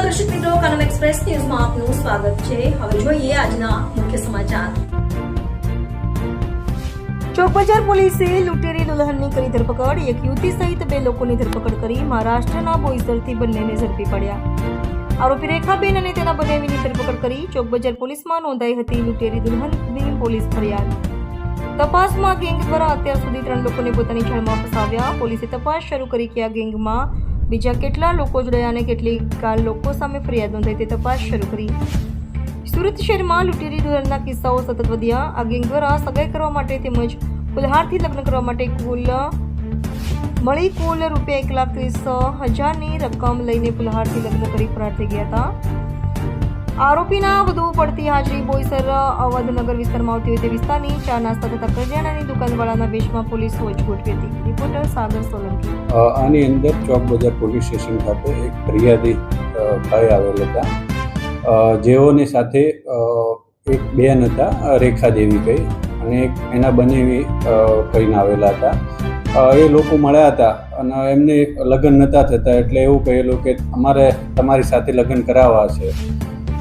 નમસ્કાર દર્શક મિત્રો કનમ એક્સપ્રેસ ન્યૂઝમાં આપનું સ્વાગત છે. હવે જોઈએ આજના મુખ્ય સમાચાર. ચોકબજાર પોલીસે લૂંટેરી દુલ્હનની કરી ધરપકડ. એક યુવતી સહિત બે લોકોની ધરપકડ કરી મહારાષ્ટ્રના બોઈસરથી બંનેને ઝડપી પડ્યા. આરોપી રેખાબેન અને તેના બનેવીની ધરપકડ કરી ચોકબજાર પોલીસમાં નોંધાઈ હતી લૂંટેરી દુલ્હનની પોલીસ ફરિયાદ. તપાસમાં ગેંગ દ્વારા અત્યાર સુધી ત્રણ લોકોને પોતાની જાળમાં ફસાવ્યા. પોલીસે તપાસ શરૂ કરી કે આ ગેંગમાં બીજા કેટલા લોકો જોડાયા અને કેટલી કાલ લોકો સામે ફરિયાદ નોંધાઈ તે તપાસ શરૂ કરી. સુરત શહેરમાં લૂંટેરી ધોરણના કિસ્સાઓ સતત વધ્યા. આ ગેંગ દ્વારા સગાઈ કરવા માટે તેમજ કુલહારથી લગ્ન કરવા માટે કુલ મળી કુલ રૂપિયા એક લાખ ત્રીસ હજારની રકમ લઈને કુલહારથી લગ્ન કરી ફરાર થઈ ગયા હતા. આરોપીના વધુ પડતી હાજરી બોઈસર અવધનગર વિસ્તારમાં આવતી હોય તે વિસ્તારની ચા નાસ્તા તથા કરિયાણાની દુકાનવાળાના વેશમાં પોલીસ વોચ ગોઠવી હતી. રિપોર્ટર સાગર સોલંકી. આની અંદર ચોક બજાર પોલીસ સ્ટેશન ખાતે એક ફરિયાદી ભાઈ આવેલ હતા. જેઓની સાથે એક બેન હતા રેખા દેવી કઈ અને એક એના બંનેવી કહીને આવેલા હતા. એ લોકો મળ્યા હતા અને એમને લગ્ન નહોતા થતા એટલે એવું કહેલું કે અમારે તમારી સાથે લગ્ન કરાવવા છે.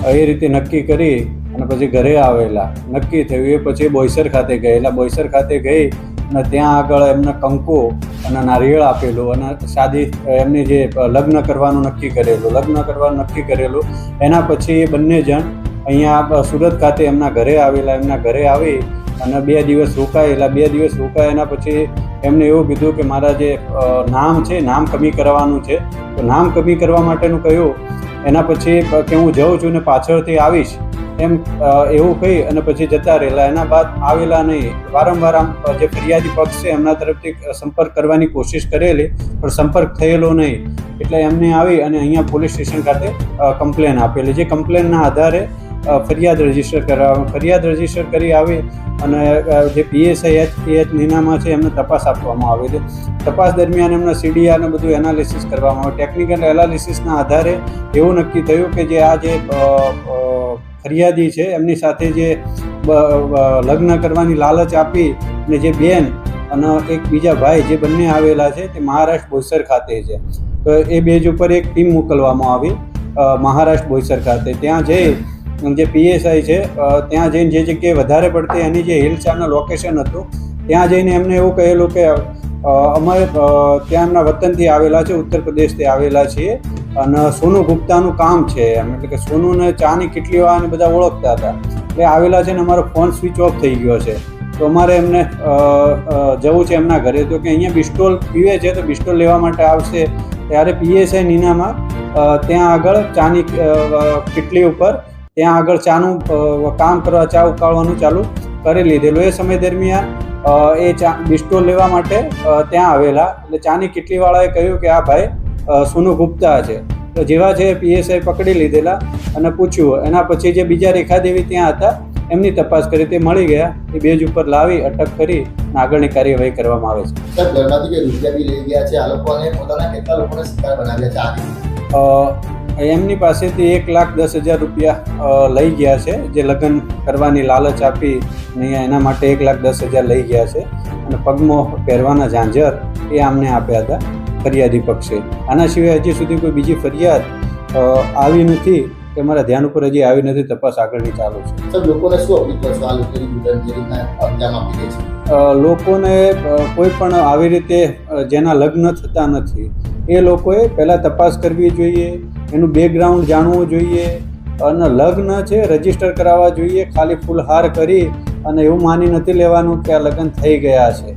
એ રીતે નક્કી કરી અને પછી ઘરે આવેલા. નક્કી થયું. એ પછી બોઈસર ખાતે ગયેલા. બોઈસર ખાતે ગઈ અને ત્યાં આગળ એમને કંકુ અને નારિયેળ આપેલું અને શાદી એમને જે લગ્ન કરવાનું નક્કી કરેલું. લગ્ન કરવાનું નક્કી કરેલું. એના પછી એ બંને જણ અહીંયા સુરત ખાતે એમના ઘરે આવેલા. એમના ઘરે આવી અને બે દિવસ રોકાયેલા. બે દિવસ રોકાયા એના પછી એમને એવું કીધું કે મારા જે નામ છે, નામ કમી કરવાનું છે. તો નામ કમી કરવા માટેનું કહ્યું. એના પછી કે હું જાઉં છું ને પાછળથી આવીશ, એમ એવું કહી અને પછી જતા રહેલા. એના બાદ આવેલા નહીં. વારંવાર આમ જે ફરિયાદી પક્ષ છે એમના તરફથી સંપર્ક કરવાની કોશિશ કરેલી, પણ સંપર્ક થયેલો નહીં. એટલે એમને આવી અને અહીંયા પોલીસ સ્ટેશન ખાતે કમ્પ્લેન આપેલી. જે કમ્પ્લેનના આધારે ફરિયાદ રજિસ્ટર કરાવવા ફરિયાદ રજિસ્ટર કરી આવી અને જે પીએસઆઈ એચ એચ નીનામાં છે એમને તપાસ આપવામાં આવેલી તપાસ દરમિયાન એમના સીડીઆરને બધું એનાલિસિસ કરવામાં આવ્યું. ટેકનિકલ એનાલિસિસના આધારે એવું નક્કી થયું કે જે આ જે ફરિયાદી છે, એમની સાથે જે લગ્ન કરવાની લાલચ આપી અને જે બેન અને એક બીજા ભાઈ જે બંને આવેલા છે તે મહારાષ્ટ્ર બોઈસર ખાતે છે. તો એ બેજ ઉપર એક ટીમ મોકલવામાં આવી મહારાષ્ટ્ર બોઈસર ખાતે. ત્યાં જઈ જે પીએસઆઈ છે ત્યાં જઈને જે જગ્યાએ વધારે પડતી એની જે હિલ ચાલનું લોકેશન હતું, ત્યાં જઈને એમને એવું કહેલું કે અમારે ત્યાં એમના વતનથી આવેલા છે, ઉત્તર પ્રદેશથી આવેલા છીએ, અને સોનુ ગુપ્તાનું કામ છે એમ, એટલે કે સોનુને ચાની કેટલી વાર બધા ઓળખતા હતા. એટલે આવેલા છે ને અમારો ફોન સ્વિચ ઓફ થઈ ગયો છે. તો અમારે એમને જવું છે એમના ઘરે. તો કે અહીંયા બિસ્ટોલ પીવે છે, તો બિસ્ટોલ લેવા માટે આવશે. ત્યારે પીએસઆઈ નીનામાં ત્યાં આગળ ચાની કેટલી ઉપર ત્યાં આગળ ચાનું કામ કરવા ચા ઉકાળવાનું ચાલુ કરી લીધેલું. એ સમય દરમિયાન એ ચા બિસ્ટોલ લેવા માટે ત્યાં આવેલા. એટલે ચાની કેટલીવાળાએ કહ્યું કે આ ભાઈ સોનુ ગુપ્તા છે. તો જેવા છે પીએસઆઈ પકડી લીધેલા અને પૂછ્યું એના પછી જે બીજા રેખાદેવી ત્યાં હતા એમની તપાસ કરી તે મળી ગયા. એ બેજ ઉપર લાવી અટક કરી આગળની કાર્યવાહી કરવામાં આવે છે. સર ઘરમાંથી જે રૂપિયા બી લઈ ગયા છે? આ લોકોને પોતાના કેટલા લોકોને શિકાર બનાવ્યા છે? એમની પાસેથી એક લાખ દસ હજાર રૂપિયા લઈ ગયા છે. જે લગ્ન કરવાની લાલચ આપી અને એના માટે એક લાખ દસ હજાર લઈ ગયા છે. અને પગમો પહેરવાના ઝાંઝર એ આમને આપ્યા હતા ફરિયાદી પક્ષે. આના સિવાય હજી સુધી કોઈ બીજી ફરિયાદ આવી નથી કે મારા ધ્યાન ઉપર હજી આવી નથી. તપાસ આગળની ચાલુ છે. લોકોને શું લોકોને કોઈ પણ આવી રીતે જેના લગ્ન થતા નથી એ લોકોએ પહેલાં તપાસ કરવી જોઈએ. એનું બેકગ્રાઉન્ડ જાણવું જોઈએ અને લગ્ન છે રજિસ્ટર કરાવવા જોઈએ, ખાલી ફૂલહાર કરી અને એવું માની નથી લેવાનું કે આ લગ્ન થઈ ગયા છે.